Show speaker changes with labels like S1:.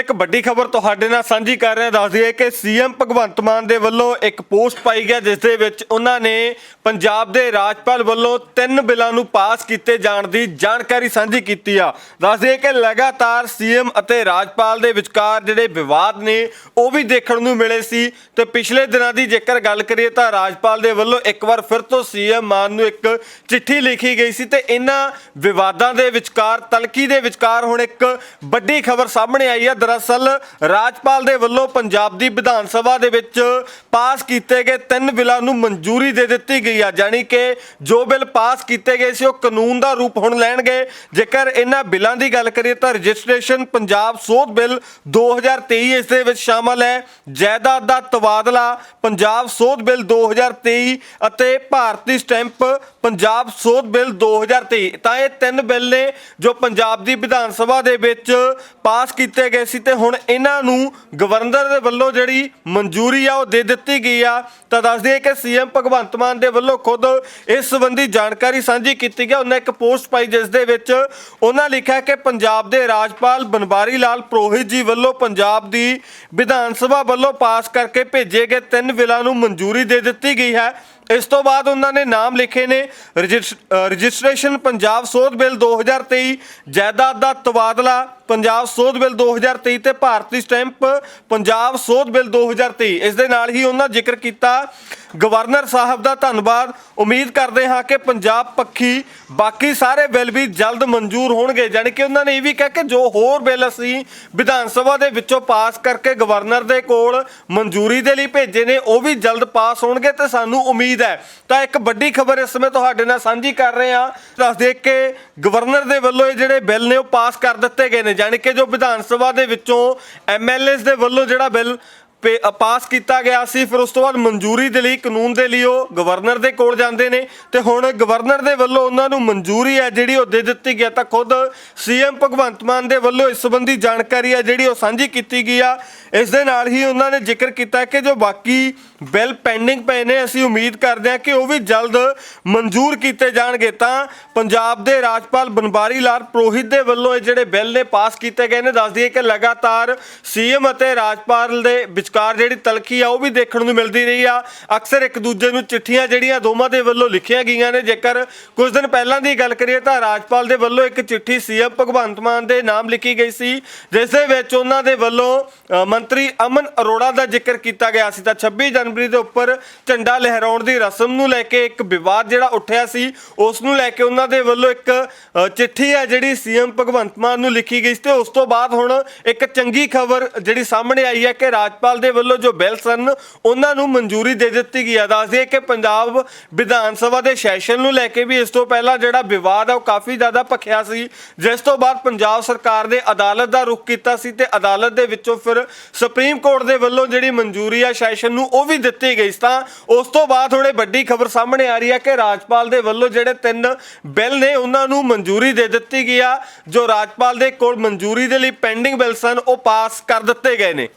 S1: ਇੱਕ ਵੱਡੀ ਖਬਰ ਤੁਹਾਡੇ ਨਾਲ ਸਾਂਝੀ ਕਰ ਰਿਹਾ, ਦੱਸ ਦਈਏ ਕਿ ਸੀਐਮ ਭਗਵੰਤ ਮਾਨ ਦੇ ਵੱਲੋਂ ਇੱਕ ਪੋਸਟ ਪਾਈ ਗਿਆ ਜਿਸ ਦੇ ਵਿੱਚ ਉਹਨਾਂ ਨੇ ਪੰਜਾਬ ਦੇ ਰਾਜਪਾਲ ਵੱਲੋਂ ਤਿੰਨ ਬਿੱਲਾਂ ਨੂੰ ਪਾਸ ਕੀਤੇ ਜਾਣ ਦੀ ਜਾਣਕਾਰੀ ਸਾਂਝੀ ਕੀਤੀ ਆ। ਦੱਸ ਦਈਏ ਕਿ ਲਗਾਤਾਰ ਸੀਐਮ ਅਤੇ ਰਾਜਪਾਲ ਦੇ ਵਿਚਕਾਰ ਜਿਹੜੇ ਵਿਵਾਦ ਨੇ, ਉਹ ਵੀ ਦੇਖਣ ਨੂੰ ਮਿਲੇ ਸੀ ਤੇ ਪਿਛਲੇ ਦਿਨਾਂ ਦੀ ਜੇਕਰ ਗੱਲ ਕਰੀਏ ਤਾਂ ਰਾਜਪਾਲ ਦੇ ਵੱਲੋਂ ਇੱਕ ਵਾਰ ਫਿਰ ਤੋਂ ਸੀਐਮ ਮਾਨ ਨੂੰ ਇੱਕ ਚਿੱਠੀ ਲਿਖੀ ਗਈ ਸੀ ਤੇ ਇਹਨਾਂ ਵਿਵਾਦਾਂ ਦੇ ਵਿਚਕਾਰ ਤਲਕੀ ਦੇ ਵਿਚਕਾਰ ਹੁਣ ਇੱਕ ਵੱਡੀ ਖਬਰ ਸਾਹਮਣੇ ਆਈ ਹੈ ਦਰਅਸਲ ਰਾਜਪਾਲ ਦੇ ਵੱਲੋਂ ਪੰਜਾਬ ਦੀ ਵਿਧਾਨ ਸਭਾ ਦੇ ਵਿੱਚ ਪਾਸ ਕੀਤੇ ਗਏ ਤਿੰਨ ਬਿੱਲਾਂ ਨੂੰ ਮਨਜ਼ੂਰੀ ਦੇ ਦਿੱਤੀ ਗਈ ਆ, ਜਾਣੀ ਕਿ ਜੋ ਬਿੱਲ ਪਾਸ ਕੀਤੇ ਗਏ ਸੀ ਉਹ ਕਾਨੂੰਨ ਦਾ ਰੂਪ ਹੁਣ ਲੈਣਗੇ। ਜੇਕਰ ਇਹਨਾਂ ਬਿੱਲਾਂ ਦੀ ਗੱਲ ਕਰੀਏ ਤਾਂ ਰਜਿਸਟ੍ਰੇਸ਼ਨ ਪੰਜਾਬ ਸੋਧ ਬਿੱਲ 2023 ਇਸ ਦੇ ਵਿੱਚ ਸ਼ਾਮਲ ਹੈ। ਜਾਇਦਾਦ ਦਾ ਤਬਾਦਲਾ ਪੰਜਾਬ ਸੋਧ ਬਿੱਲ 2023 ਅਤੇ ਭਾਰਤੀ ਸਟੈਂਪ ਪੰਜਾਬ ਸੋਧ ਬਿੱਲ 2023 ਤਾਂ ਇਹ ਤਿੰਨ ਬਿੱਲ ਨੇ ਜੋ ਪੰਜਾਬ ਦੀ ਵਿਧਾਨ ਸਭਾ ਦੇ ਵਿੱਚ ਪਾਸ ਕੀਤੇ ਗਏ ਸੀ। ਤੇ ਹੁਣ ਇਹਨਾਂ ਨੂੰ ਗਵਰਨਰ ਦੇ ਵੱਲੋਂ ਜਿਹੜੀ ਮਨਜ਼ੂਰੀ ਆ ਉਹ ਦੇ ਦਿੱਤੀ ਗਈ ਆ। ਤਾਂ ਦੱਸ ਦਈਏ ਕਿ ਸੀਐਮ ਭਗਵੰਤ ਮਾਨ ਦੇ ਵੱਲੋਂ ਖੁਦ ਇਸ ਸੰਬੰਧੀ ਜਾਣਕਾਰੀ ਸਾਂਝੀ ਕੀਤੀ ਗਈ ਉਹਨਾਂ ਇੱਕ ਪੋਸਟ ਪਾਈ ਜਿਸ ਦੇ ਵਿੱਚ ਉਹਨਾਂ ਲਿਖਿਆ ਕਿ ਪੰਜਾਬ ਦੇ ਰਾਜਪਾਲ ਬਨਵਾਰੀ ਲਾਲ ਪ੍ਰੋਹਿਤ ਜੀ ਵੱਲੋਂ ਪੰਜਾਬ ਦੀ ਵਿਧਾਨ ਸਭਾ ਵੱਲੋਂ ਪਾਸ ਕਰਕੇ ਭੇਜੇ ਗਏ ਤਿੰਨ ਬਿੱਲਾਂ ਨੂੰ ਮਨਜ਼ੂਰੀ ਦੇ ਦਿੱਤੀ ਗਈ ਹੈ। ਇਸ ਤੋਂ ਬਾਅਦ ਉਹਨਾਂ ਨੇ ਨਾਮ ਲਿਖੇ ਨੇ ਰਜਿਸ- ਅ, ਰਜਿਸਟ੍ਰੇਸ਼ਨ ਪੰਜਾਬ ਸੋਧ ਬਿੱਲ 2023 ਜਾਇਦਾਦ ਦਾ ਤਬਾਦਲਾ ਪੰਜਾਬ ਸੋਧ ਬਿੱਲ 2023 ਤੇ ਭਾਰਤੀ ਸਟੈਂਪ ਪੰਜਾਬ ਸੋਧ ਬਿੱਲ 2023 ਇਸ ਦੇ ਨਾਲ ਹੀ ਉਹਨਾਂ ਜ਼ਿਕਰ ਕੀਤਾ ਗਵਰਨਰ ਸਾਹਿਬ ਦਾ ਧੰਨਵਾਦ। ਉਮੀਦ ਕਰਦੇ ਹਾਂ ਕਿ ਪੰਜਾਬ ਪੱਖੀ ਬਾਕੀ ਸਾਰੇ ਬਿੱਲ ਵੀ ਜਲਦ ਮਨਜ਼ੂਰ ਹੋਣਗੇ। ਜਾਣੀ ਕਿ ਉਹਨਾਂ ਨੇ ਇਹ ਵੀ ਕਿਹਾ ਕਿ ਜੋ ਹੋਰ ਬਿੱਲ ਅਸੀਂ ਵਿਧਾਨ ਸਭਾ ਦੇ ਵਿੱਚੋਂ ਪਾਸ ਕਰਕੇ ਗਵਰਨਰ ਦੇ ਕੋਲ ਮਨਜ਼ੂਰੀ ਦੇ ਲਈ ਭੇਜੇ ਨੇ, ਉਹ ਵੀ ਜਲਦ ਪਾਸ ਹੋਣਗੇ ਤੇ ਸਾਨੂੰ ਉਮੀਦ ਹੈ। ਤਾਂ ਇੱਕ ਵੱਡੀ ਖਬਰ ਇਸ ਸਮੇਂ ਤੁਹਾਡੇ ਨਾਲ ਸਾਂਝੀ ਕਰ ਰਹੇ ਹਾਂ। ਦੱਸ ਦੇ ਕਿ ਗਵਰਨਰ ਦੇ ਵੱਲੋਂ ਇਹ ਜਿਹੜੇ ਬਿੱਲ ਨੇ ਉਹ ਪਾਸ ਕਰ ਦਿੱਤੇ ਗਏ ਨੇ। ਜਾਣੀ ਕਿ ਜੋ ਵਿਧਾਨ ਸਭਾ ਦੇ ਵਿੱਚੋਂ ਐਮਐਲਏਸ ਦੇ ਵੱਲੋਂ ਜਿਹੜਾ ਬਿੱਲ ਪਾਸ ਕੀਤਾ ਗਿਆ ਸੀ, ਫਿਰ ਉਸ ਤੋਂ ਬਾਅਦ ਮਨਜ਼ੂਰੀ ਦੇ ਲਈ, ਕਾਨੂੰਨ ਦੇ ਲਈ ਉਹ ਗਵਰਨਰ ਦੇ ਕੋਲ ਜਾਂਦੇ ਨੇ। ਤੇ ਹੁਣ ਗਵਰਨਰ ਦੇ ਵੱਲੋਂ ਉਹਨਾਂ ਨੂੰ ਮਨਜ਼ੂਰੀ ਹੈ ਜਿਹੜੀ ਉਹ ਦੇ ਦਿੱਤੀ ਗਿਆ ਤਾਂ ਖੁਦ ਸੀਐਮ ਭਗਵੰਤ ਮਾਨ ਦੇ ਵੱਲੋਂ ਇਸ ਸੰਬੰਧੀ ਜਾਣਕਾਰੀ ਹੈ ਜਿਹੜੀ ਉਹ ਸਾਂਝੀ ਕੀਤੀ ਗਈ ਆ। ਇਸ ਦੇ ਨਾਲ ਹੀ ਉਹਨਾਂ ਨੇ ਜ਼ਿਕਰ ਕੀਤਾ ਕਿ ਜੋ ਬਾਕੀ ਬਿੱਲ ਪੈਂਡਿੰਗ ਪਏ ਨੇ, ਅਸੀਂ ਉਮੀਦ ਕਰਦੇ ਹਾਂ ਕਿ ਉਹ ਵੀ ਜਲਦ ਮਨਜ਼ੂਰ ਕੀਤੇ ਜਾਣਗੇ। ਤਾਂ ਪੰਜਾਬ ਦੇ ਰਾਜਪਾਲ ਬਨਵਾਰੀ ਲਾਲ ਪ੍ਰੋਹਿਤ ਦੇ ਵੱਲੋਂ ਇਹ ਜਿਹੜੇ ਬਿੱਲ ਨੇ ਪਾਸ ਕੀਤੇ ਗਏ ਨੇ, ਦੱਸ ਦਈਏ ਕਿ ਲਗਾਤਾਰ ਸੀਐਮ ਅਤੇ ਰਾਜਪਾਲ ਦੇ ਵਿਚਕਾਰ ਜਿਹੜੀ ਤਲਖੀ ਆ, ਉਹ ਵੀ ਦੇਖਣ ਨੂੰ ਮਿਲਦੀ ਰਹੀ ਆ। ਅਕਸਰ ਇੱਕ ਦੂਜੇ ਨੂੰ ਚਿੱਠੀਆਂ ਜਿਹੜੀਆਂ ਦੋਵਾਂ ਦੇ ਵੱਲੋਂ ਲਿਖੀਆਂ ਗਈਆਂ ਨੇ। ਜੇਕਰ ਕੁਝ ਦਿਨ ਪਹਿਲਾਂ ਦੀ ਗੱਲ ਕਰੀਏ, ਤਾਂ ਰਾਜਪਾਲ ਦੇ ਵੱਲੋਂ ਇੱਕ ਚਿੱਠੀ ਸੀਐਮ ਭਗਵੰਤ ਮਾਨ ਦੇ ਨਾਮ ਲਿਖੀ ਗਈ ਸੀ, ਜਿਸ ਦੇ ਵਿੱਚ ਉਹਨਾਂ ਦੇ ਵੱਲੋਂ ਮੰਤਰੀ ਅਮਨ ਅਰੋੜਾ ਦਾ ਜ਼ਿਕਰ ਕੀਤਾ ਗਿਆ ਸੀ। ਤਾਂ 26 ਜਨਵਰੀ ਦੇ ਉੱਪਰ ਝੰਡਾ ਲਹਿਰਾਉਣ ਦੀ ਰਸਮ ਨੂੰ ਲੈ ਕੇ ਇੱਕ ਵਿਵਾਦ ਜਿਹੜਾ ਉੱਠਿਆ ਸੀ, ਉਸ ਨੂੰ ਲੈ ਕੇ ਉਹਨਾਂ ਦੇ ਵੱਲੋਂ ਇੱਕ ਚਿੱਠੀ ਹੈ ਜਿਹੜੀ ਸੀਐਮ ਭਗਵੰਤ ਮਾਨ ਨੂੰ ਲਿਖੀ ਗਈ ਸੀ ਤੇ ਉਸ ਤੋਂ ਬਾਅਦ ਹੁਣ ਇੱਕ ਚੰਗੀ ਖਬਰ ਜਿਹੜੀ ਸਾਹਮਣੇ ਆਈ ਹੈ ਕਿ ਰਾਜਪਾਲ ਦੇ ਵੱਲੋਂ ਜੋ ਬਿੱਲ ਸਨ, ਉਹਨਾਂ ਨੂੰ ਮਨਜ਼ੂਰੀ ਦੇ ਦਿੱਤੀ ਗਈ ਹੈ। ਦੱਸਦੇ ਕਿ ਪੰਜਾਬ ਵਿਧਾਨ ਸਭਾ ਦੇ ਸੈਸ਼ਨ ਨੂੰ ਲੈ ਕੇ ਵੀ ਇਸ ਤੋਂ ਪਹਿਲਾਂ ਜਿਹੜਾ ਵਿਵਾਦ ਹੈ ਉਹ ਕਾਫੀ ਜ਼ਿਆਦਾ ਭਖਿਆ ਸੀ। ਜਿਸ ਤੋਂ ਬਾਅਦ ਪੰਜਾਬ ਸਰਕਾਰ ਨੇ ਅਦਾਲਤ ਦਾ ਰੁਖ ਕੀਤਾ ਸੀ ਤੇ ਅਦਾਲਤ ਦੇ ਵਿੱਚੋਂ ਫਿਰ ਸੁਪਰੀਮ ਕੋਰਟ ਦੇ ਵੱਲੋਂ ਜਿਹੜੀ ਮਨਜ਼ੂਰੀ ਆ ਸੈਸ਼ਨ ਨੂੰ ਉਹ ਵੀ ਦਿੱਤੀ ਗਈ ਤਾਂ ਉਸ ਤੋਂ ਬਾਅਦ ਹੁਣੇ ਵੱਡੀ ਖਬਰ ਸਾਹਮਣੇ ਆ ਰਹੀ ਹੈ ਕਿ ਰਾਜਪਾਲ ਦੇ ਵੱਲੋਂ ਜਿਹੜੇ ਤਿੰਨ ਬਿੱਲ ਨੇ, ਉਹਨਾਂ ਨੂੰ ਮਨਜ਼ੂਰੀ ਦੇ ਦਿੱਤੀ ਗਈ ਆ। ਜੋ ਰਾਜਪਾਲ ਦੇ ਕੋਲ ਮਨਜ਼ੂਰੀ ਦੇ ਲਈ ਪੈਂਡਿੰਗ ਬਿੱਲ ਸਨ, ਉਹ ਪਾਸ ਕਰ ਦਿੱਤੇ ਗਏ ਨੇ।